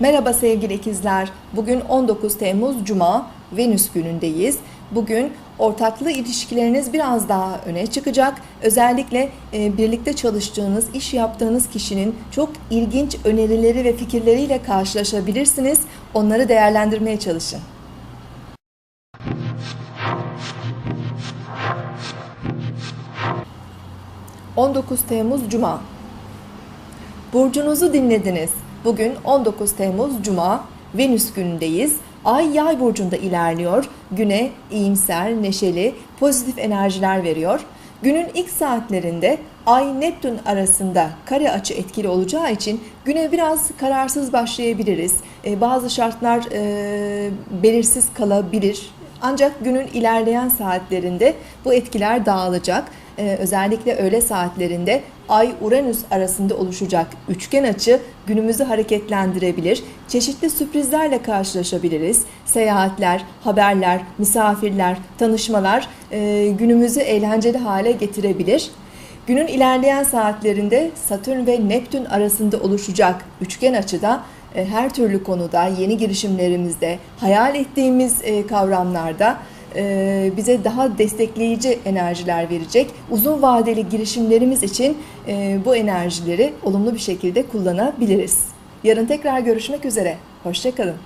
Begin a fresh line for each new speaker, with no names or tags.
Merhaba sevgili ikizler. Bugün 19 Temmuz Cuma, Venüs günündeyiz. Bugün ortaklı ilişkileriniz biraz daha öne çıkacak. Özellikle e, birlikte çalıştığınız, iş yaptığınız kişinin çok ilginç önerileri ve fikirleriyle karşılaşabilirsiniz. Onları değerlendirmeye çalışın. ...19 Temmuz Cuma. Burcunuzu dinlediniz. Bugün 19 Temmuz Cuma, Venüs günündeyiz. Ay yay burcunda ilerliyor. Güne iyimser, neşeli, pozitif enerjiler veriyor. Günün ilk saatlerinde Ay Neptün arasında kare açı etkili olacağı için güne biraz kararsız başlayabiliriz. Ee, bazı şartlar e, belirsiz kalabilir. Ancak günün ilerleyen saatlerinde bu etkiler dağılacak. Ee, özellikle öğle saatlerinde Ay-Uranüs arasında oluşacak üçgen açı günümüzü hareketlendirebilir. Çeşitli sürprizlerle karşılaşabiliriz. Seyahatler, haberler, misafirler, tanışmalar e, günümüzü eğlenceli hale getirebilir. Günün ilerleyen saatlerinde Satürn ve Neptün arasında oluşacak üçgen açıda e, her türlü konuda, yeni girişimlerimizde, hayal ettiğimiz e, kavramlarda e, bize daha destekleyici enerjiler verecek. Uzun vadeli girişimlerimiz için bu enerjileri olumlu bir şekilde kullanabiliriz. Yarın tekrar görüşmek üzere. Hoşçakalın.